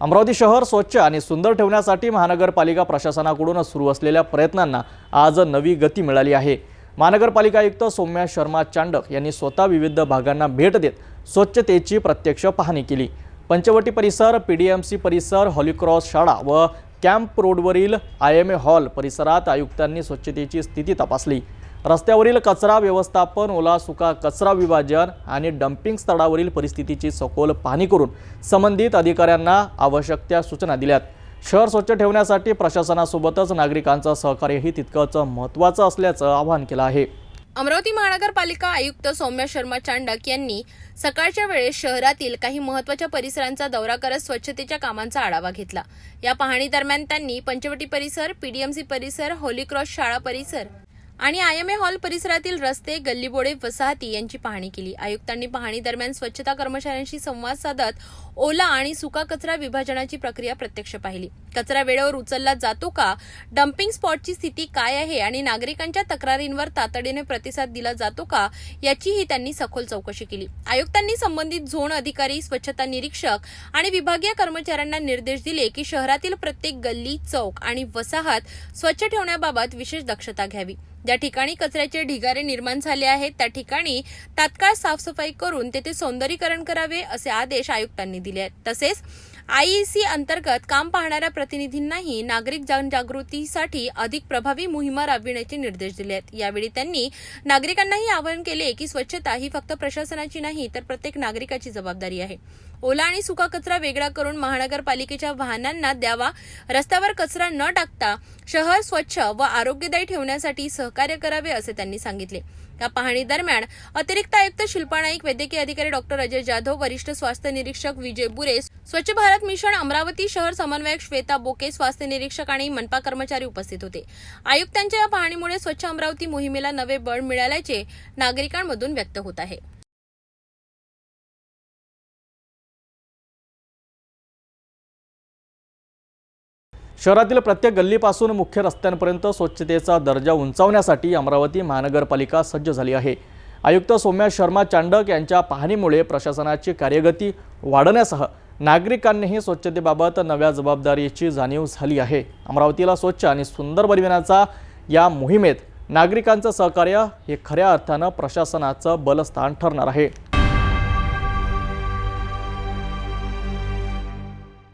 अमरावती शहर स्वच्छ आणि सुंदर ठेवण्यासाठी महानगरपालिका प्रशासनाकडून सुरू असलेल्या प्रयत्नांना आज नवी गती मिळाली आहे. महानगरपालिका आयुक्त सौम्या शर्मा चांडक यांनी स्वतः विविध भागांना भेट देत स्वच्छतेची प्रत्यक्ष पाहणी केली. पंचवटी परिसर पी डी एम सी परिसर हॉलीक्रॉस शाळा व कॅम्प रोडवरील आय एम ए हॉल परिसरात आयुक्तांनी स्वच्छतेची स्थिती तपासली. रस्त्यावरील कचरा व्यवस्थापन ओला सुका कचरा विभाजन आणि डम्पिंग स्थळावरील परिस्थितीची सखोल पाहणी करून संबंधित अधिकाऱ्यांना आवश्यक त्या सूचना दिल्यात. शहर स्वच्छ ठेवण्यासाठी प्रशासनासोबतच नागरिकांचं सहकार्यही तितकंच महत्त्वाचं असल्याचं आवाहन केलं आहे. अमरावती महानगरपालिका आयुक्त सौम्या शर्मा चांडक यांनी सकाळच्या वेळेस शहरातील काही महत्त्वाच्या परिसरांचा दौरा करत स्वच्छतेच्या कामांचा आढावा घेतला. या पाहणी दरम्यान त्यांनी पंचवटी परिसर पीडीएमसी परिसर होली क्रॉस शाळा परिसर आणि आयएमए हॉल परिसरातील रस्ते गल्लीबोळे वसाहती यांची पाहणी केली. आयुक्तांनी पाहणी दरम्यान स्वच्छता कर्मचाऱ्यांशी संवाद साधत ओला आणि सुका कचरा विभाजनाची प्रक्रिया प्रत्यक्ष पाहिली. कचरा वेळेवर उचलला जातो का? डम्पिंग स्पॉटची स्थिती काय आहे? आणि नागरिकांच्या तक्रारींवर तातडीने प्रतिसाद दिला जातो का? याचीही त्यांनी सखोल चौकशी केली. आयुक्तांनी संबंधित झोन अधिकारी स्वच्छता निरीक्षक आणि विभागीय कर्मचाऱ्यांना निर्देश दिले की शहरातील प्रत्येक गल्ली चौक आणि वसाहत स्वच्छ ठेवण्याबाबत विशेष दक्षता घ्यावी. ज्या ठिकाणी कचऱ्याचे ढिगारे निर्माण झाले आहेत त्या ठिकाणी तात्काळ साफसफाई करून तेथे सौंदर्यीकरण करावे असे आदेश आयुक्तांनी दिले आहेत. तसेच आयईसी अंतर्गत काम पाहणाऱ्या प्रतिनिधींनाही नागरिक जनजागृतीसाठी अधिक प्रभावी मोहिमा राबविण्याचे निर्देश दिले आहेत. यावेळी त्यांनी नागरिकांनाही आवाहन केले की स्वच्छता ही फक्त प्रशासनाची नाही तर प्रत्येक नागरिकाची जबाबदारी आहे. ओला आणि सुका कचरा वेगळा करून महानगरपालिकेच्या वाहनांना द्यावा रस्त्यावर कचरा न टाकता शहर स्वच्छ व आरोग्यदायी ठेवण्यासाठी सहकार्य करावे असे त्यांनी सांगितले. या पाहणी दरम्यान अतिरिक्त आयुक्त शिल्पा नाईक वैद्यकीय अधिकारी डॉक्टर अजय जाधव वरिष्ठ स्वास्थ्य निरीक्षक विजय बुरे स्वच्छ भारत मिशन अमरावती शहर समन्वयक श्वेता बोके स्वास्थ्य निरीक्षक आणि मनपा कर्मचारी उपस्थित होते. आयुक्तांच्या या पाहणीमुळे स्वच्छ अमरावती मोहिमेला नवे बळ मिळाल्याचे नागरिकांमधून व्यक्त होत आहे. शहरातील प्रत्येक गल्लीपासून मुख्य रस्त्यांपर्यंत स्वच्छतेचा दर्जा उंचावण्यासाठी अमरावती महानगरपालिका सज्ज झाली आहे. आयुक्त सौम्या शर्मा चांडक यांच्या पाहणीमुळे प्रशासनाची कार्यगती वाढण्यासह नागरिकांनीही स्वच्छतेबाबत नव्या जबाबदारीची जाणीव झाली आहे. अमरावतीला स्वच्छ आणि सुंदर बनविण्याचा या मोहिमेत नागरिकांचं सहकार्य हे खऱ्या अर्थानं प्रशासनाचं बलस्थान ठरणार आहे.